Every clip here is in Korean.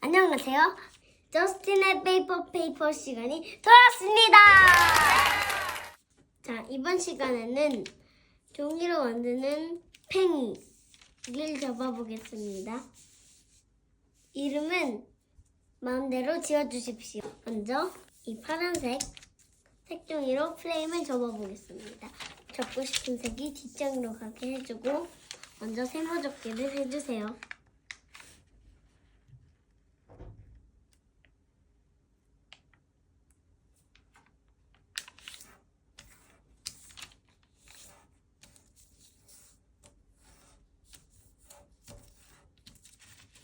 안녕하세요. 저스틴의 페이퍼 페이퍼 시간이 돌아왔습니다. 자, 이번 시간에는 종이로 만드는 팽이를 접어보겠습니다. 이름은 마음대로 지어주십시오. 먼저 이 파란색 색종이로 프레임을 접어보겠습니다. 접고 싶은 색이 뒷장으로 가게 해주고 먼저 세모접기를 해주세요.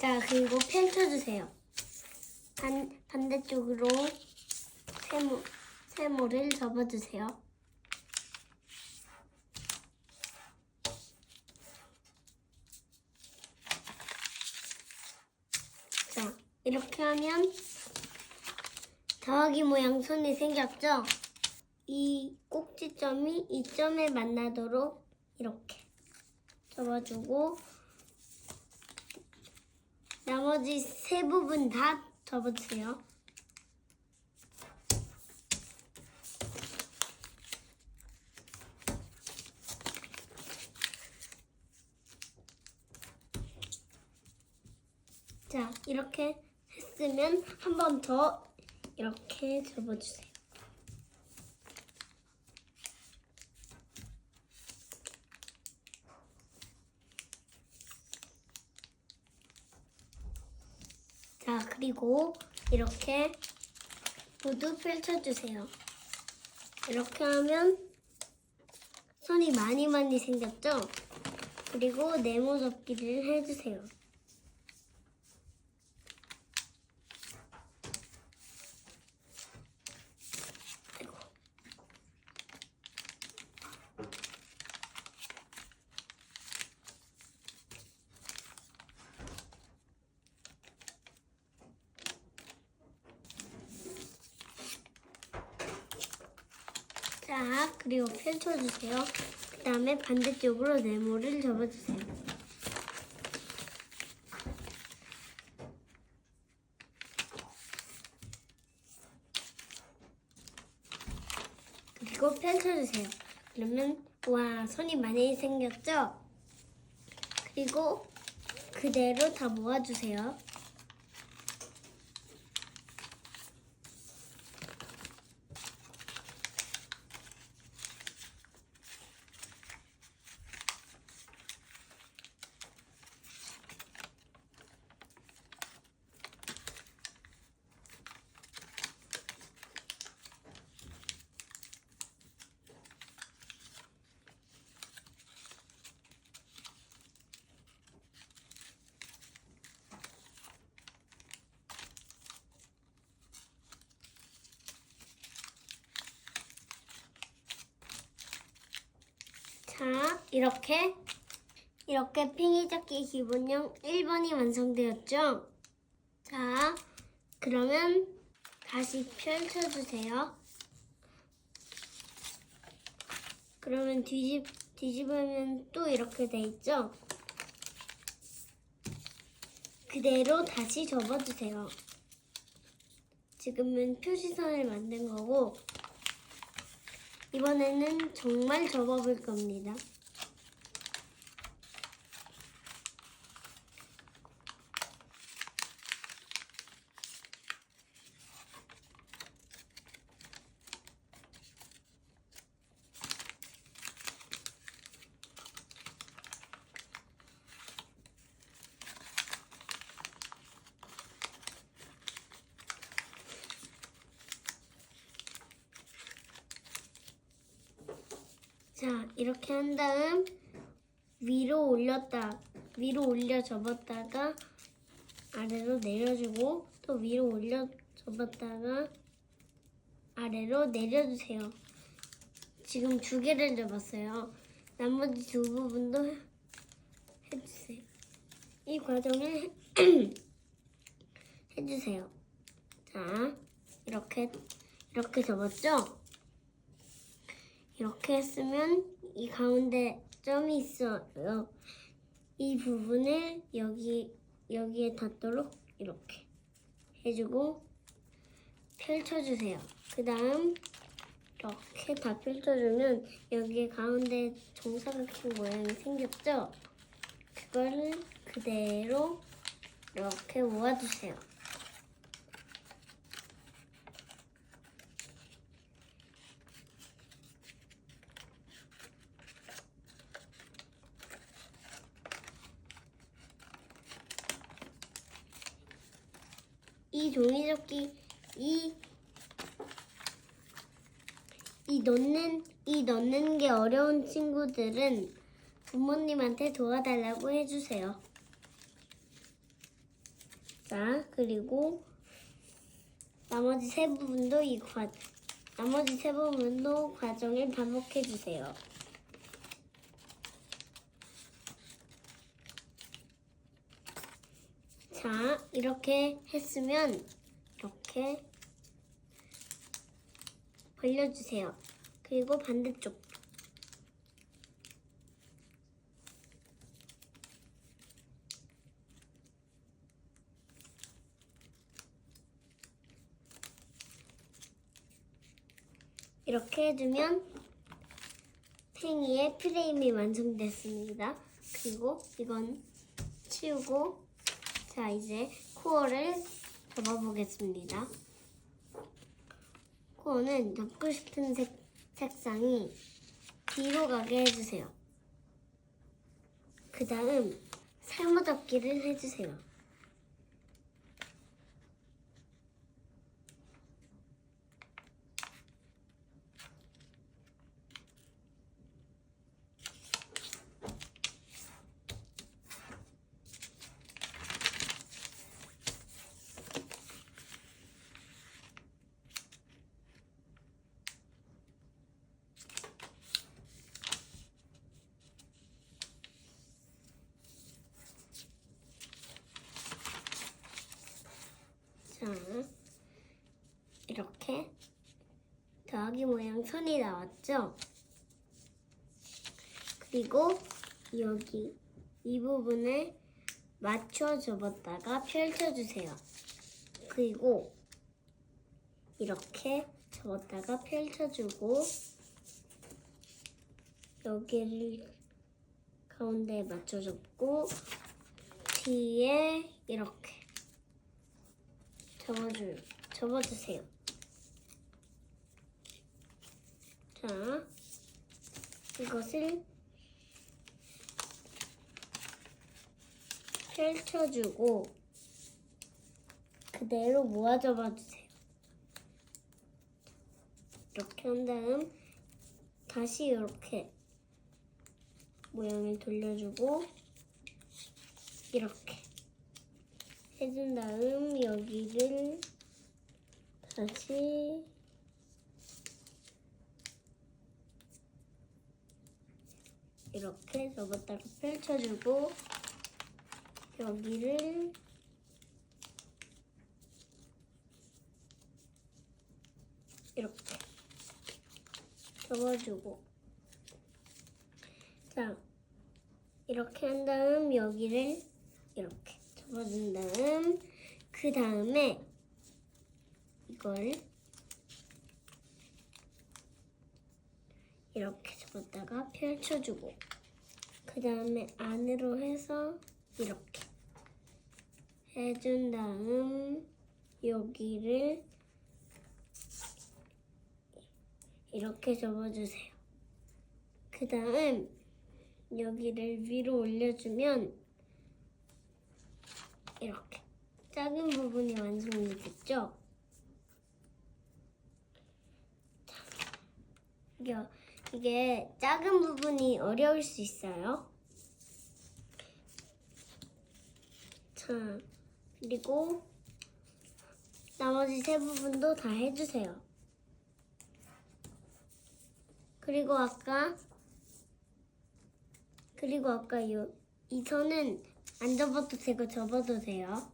자, 그리고 펼쳐주세요. 반, 반대쪽으로 세모, 세모를 접어주세요. 자, 이렇게 하면 더하기 모양 손이 생겼죠? 이 꼭지점이 이 점에 만나도록 이렇게 접어주고 나머지 세 부분 다 접어주세요. 자, 이렇게 했으면 한 번 더 이렇게 접어주세요. 자, 그리고 이렇게 모두 펼쳐주세요. 이렇게 하면 손이 많이 많이 생겼죠? 그리고 네모 접기를 해주세요. 아이고. 자, 그리고 펼쳐주세요. 그 다음에 반대쪽으로 네모를 접어주세요. 그리고 펼쳐주세요. 그러면 와 손이 많이 생겼죠? 그리고 그대로 다 모아주세요. 자, 이렇게 이렇게 팽이잡기 기본형 1번이 완성되었죠? 자, 그러면 다시 펼쳐주세요. 그러면 뒤집, 뒤집으면 또 이렇게 돼 있죠? 그대로 다시 접어주세요. 지금은 표시선을 만든 거고, 이번에는 정말 접어볼 겁니다. 자, 이렇게 한 다음 위로 올렸다, 위로 올려 접었다가 아래로 내려주고 또 위로 올려 접었다가 아래로 내려주세요. 지금 두 개를 접었어요. 나머지 두 부분도 해- 해주세요. 이 과정을 해주세요. 자, 이렇게 이렇게 접었죠? 이렇게 했으면 이 가운데 점이 있어요. 이 부분을 여기 여기에 닿도록 이렇게 해주고 펼쳐주세요. 그 다음 이렇게 다 펼쳐주면 여기 가운데 정사각형 모양이 생겼죠? 그거를 그대로 이렇게 모아주세요. 종이접기 이 이 넣는 이 넣는 게 어려운 친구들은 부모님한테 도와달라고 해주세요. 자 그리고 나머지 세 부분도 이 과, 나머지 세 부분도 과정을 반복해 주세요. 자, 이렇게 했으면 이렇게 벌려주세요. 그리고 반대쪽. 이렇게 해주면 팽이의 프레임이 완성됐습니다. 그리고 이건 치우고 자 이제 코어를 접어보겠습니다. 코어는 넣고 싶은 색, 색상이 뒤로 가게 해주세요. 그 다음 살모접기를 해주세요. 자, 이렇게 선이 나왔죠? 그리고 여기 이 부분을 맞춰 접었다가 펼쳐주세요. 그리고 이렇게 접었다가 펼쳐주고 여기를 가운데에 맞춰 접고 뒤에 이렇게 접어주, 접어주세요. 자, 이것을 펼쳐주고 그대로 모아 접어주세요. 이렇게 한 다음 다시 이렇게 모양을 돌려주고 이렇게 해준 다음 여기를 다시 이렇게 접었다가 펼쳐주고 여기를 이렇게 접어주고. 자 이렇게 한 다음 여기를 이렇게 접어준 다음 그 다음에 이걸 이렇게 접었다가 펼쳐주고 그 다음에 안으로 해서 이렇게 해준 다음 여기를 이렇게 접어주세요. 그 다음 여기를 위로 올려주면 이렇게 작은 부분이 완성이 됐죠? 자, 이게, 작은 부분이 어려울 수 있어요. 자, 그리고 나머지 세 부분도 다 해주세요. 그리고 아까 그리고 아까 요, 이 선은 안 접어도 되고 접어도 돼요.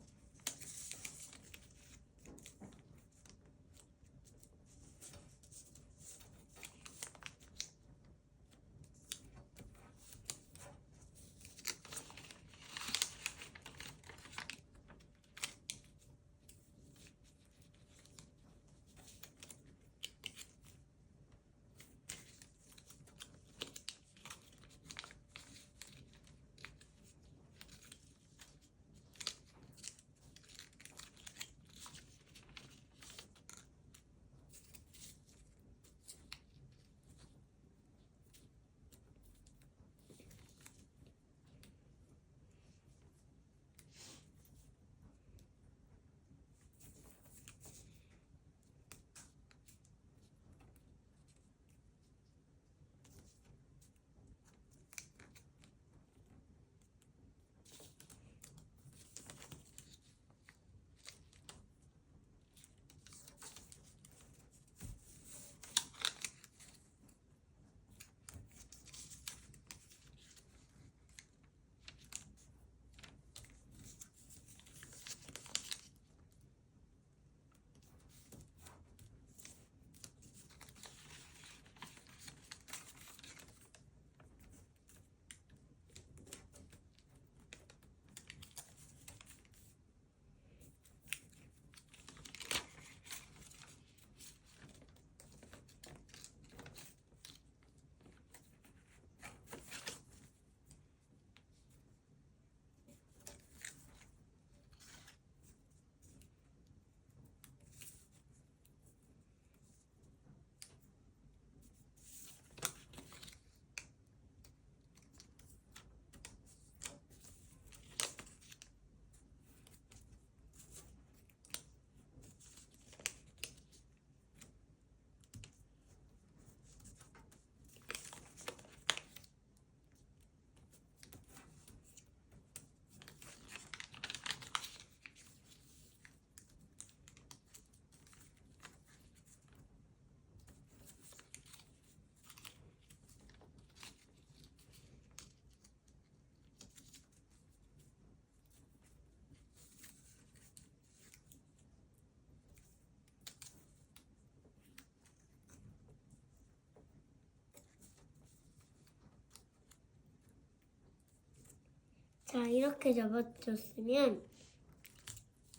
자, 이렇게 접어줬으면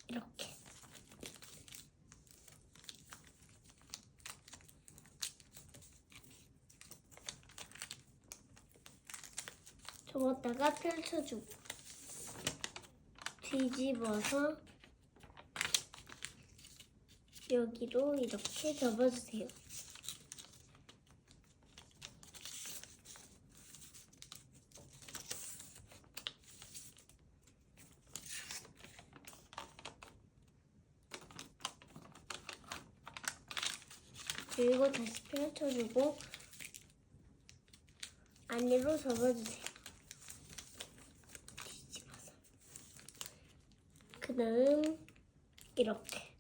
이렇게 접었다가 펼쳐주고 뒤집어서 여기로 이렇게 접어주세요. 그리고 다시 펼쳐주고 안으로 접어주세요. 뒤집어서. 그 다음 이렇게.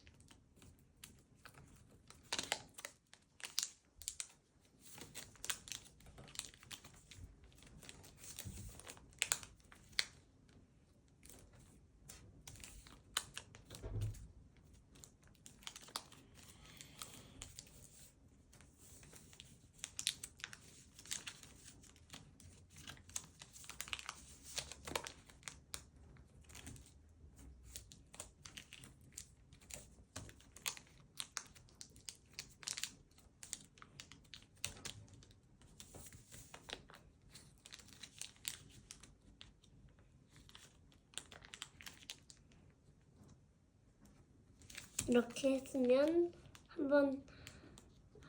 이렇게 했으면 한 번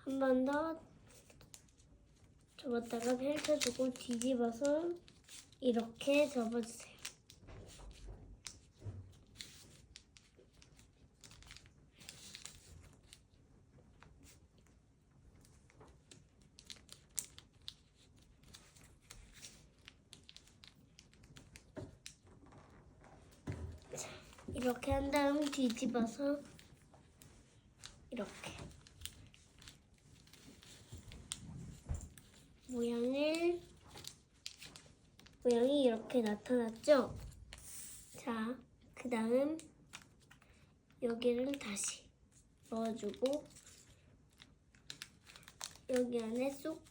한 번 더 접었다가 펼쳐주고 뒤집어서 이렇게 접어주세요. 자, 이렇게 한 다음 뒤집어서 이렇게 모양을 모양이 이렇게 나타났죠? 자, 그 다음 여기를 다시 넣어주고 여기 안에 쏙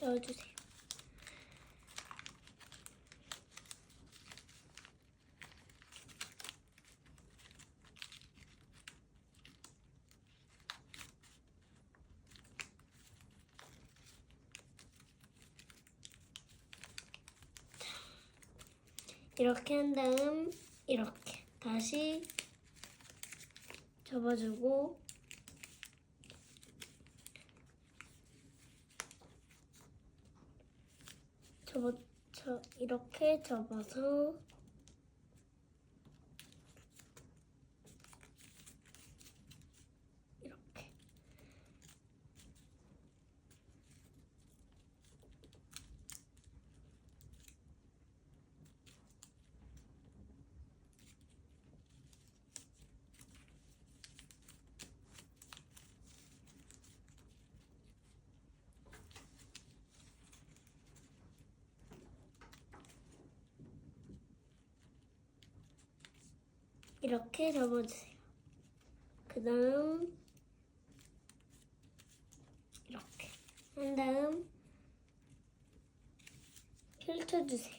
넣어주세요. 이렇게 한 다음 이렇게 다시 접어주고 접어 저 이렇게 접어서 이렇게 이렇게 접어주세요. 그 다음 이렇게 한 다음 펼쳐주세요.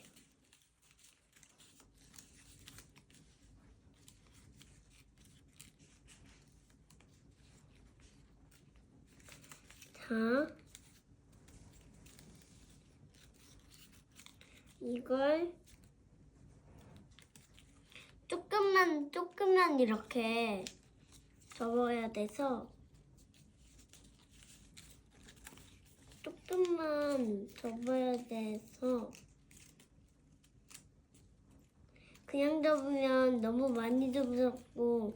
자, 이걸 조금만 조금만 이렇게 접어야 돼서 조금만 접어야 돼서 그냥 접으면 너무 많이 접었고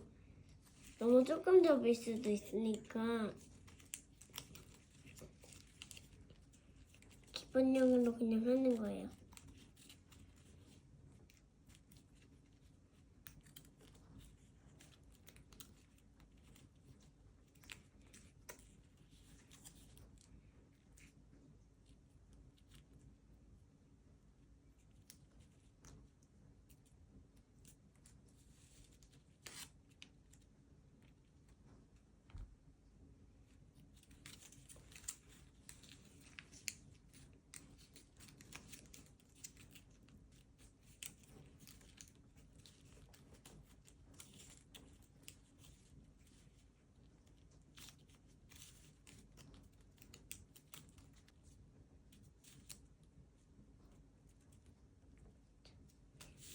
너무 조금 접을 수도 있으니까 기본형으로 그냥 하는 거예요.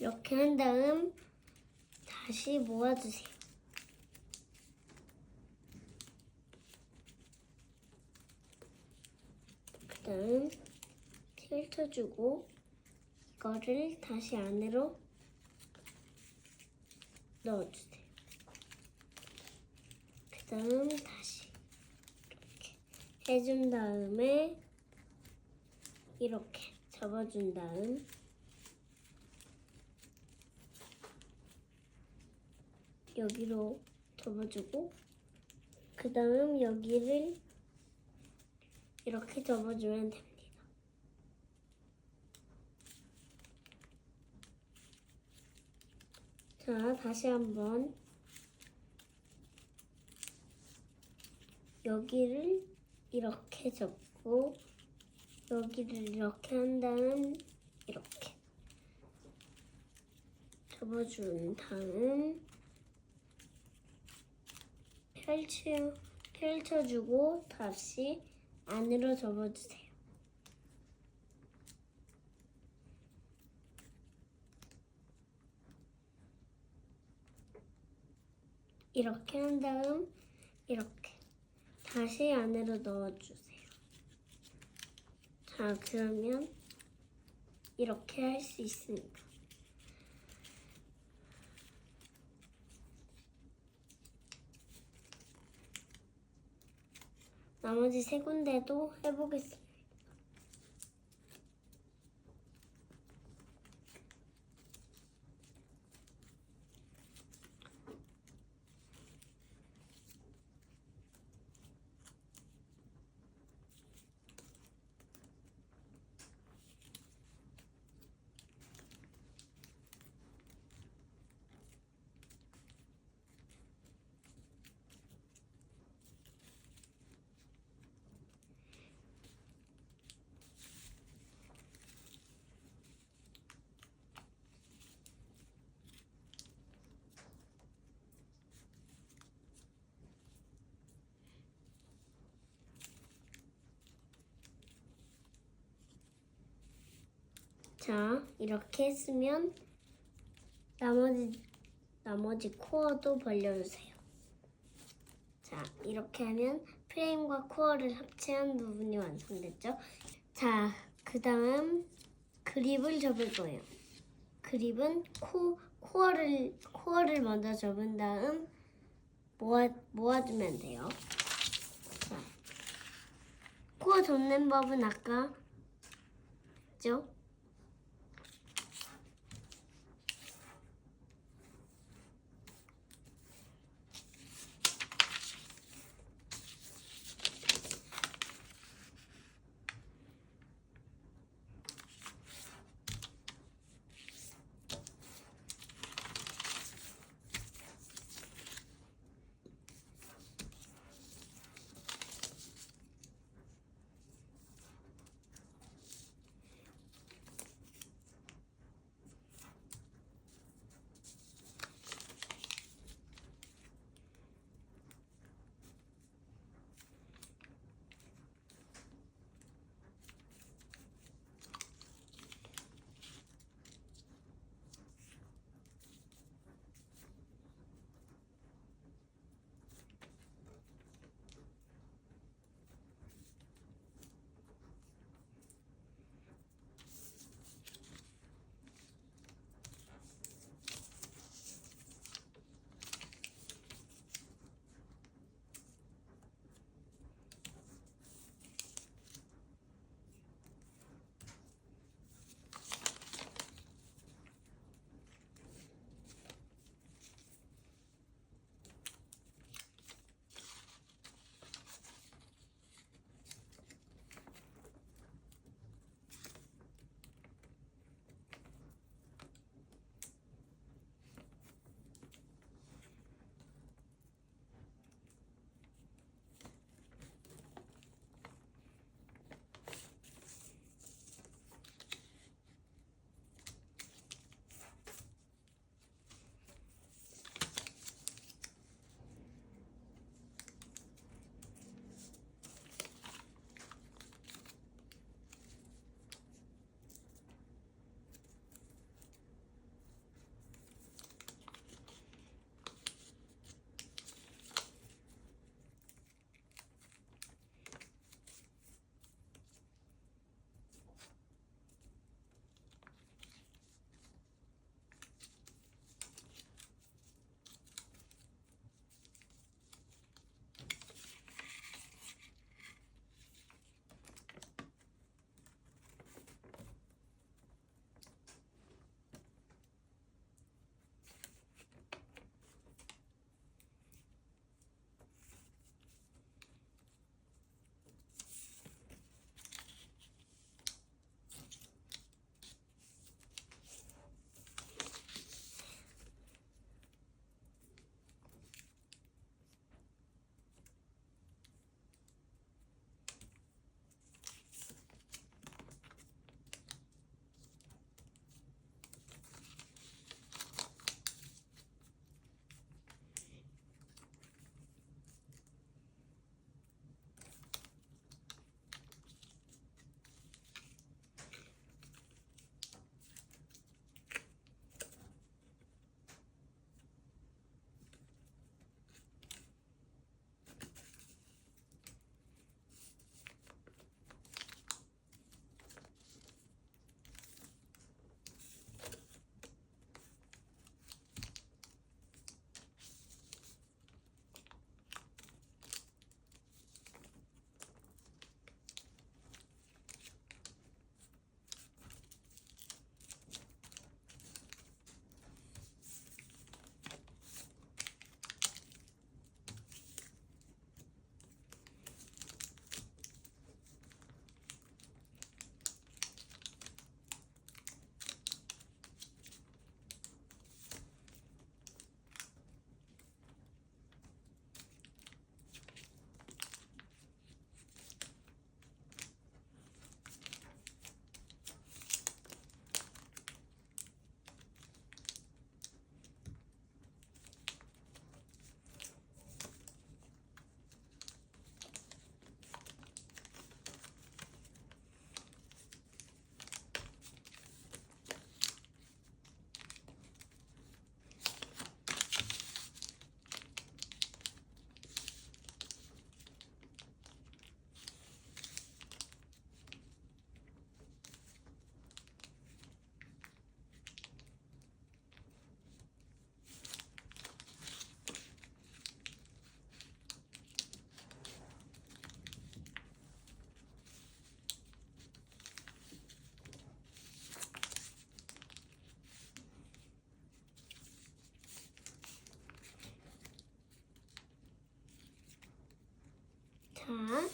이렇게 한 다음 다시 모아주세요. 그 다음 펼쳐주고 이거를 다시 안으로 넣어주세요. 그 다음 다시 이렇게 해준 다음에 이렇게 접어준 다음 여기로 접어주고 그 다음 여기를 이렇게 접어주면 됩니다. 자, 다시 한번 여기를 이렇게 접고 여기를 이렇게 한 다음 이렇게 접어준 다음 펼쳐 펼쳐주고 다시 안으로 접어주세요. 이렇게 한 다음 이렇게 다시 안으로 넣어주세요. 자, 그러면 이렇게 할 수 있습니다. 나머지 세 군데도 해보겠습니다. 자, 이렇게 했으면 나머지 나머지 코어도 벌려주세요. 자, 이렇게 하면 프레임과 코어를 합체한 부분이 완성됐죠? 자, 그 다음 그립을 접을 거예요. 그립은 코, 코어를, 코어를 먼저 접은 다음 모아, 모아주면 돼요. 자, 코어 접는 법은 아까 했죠?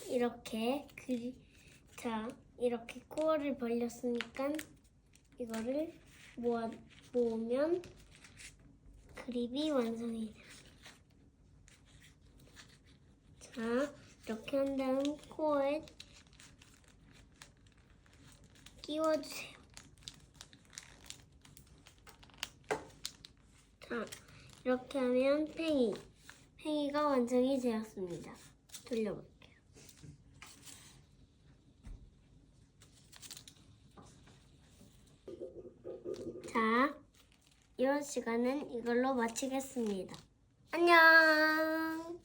이렇게 그리 자 이렇게 코어를 벌렸으니까 이거를 모아 모으면 그립이 완성이 돼요. 자 이렇게 한 다음 코어에 끼워주세요. 자 이렇게 하면 팽이 팽이가 완성이 되었습니다. 돌려볼게요. 자, 이번 시간은 이걸로 마치겠습니다. 안녕!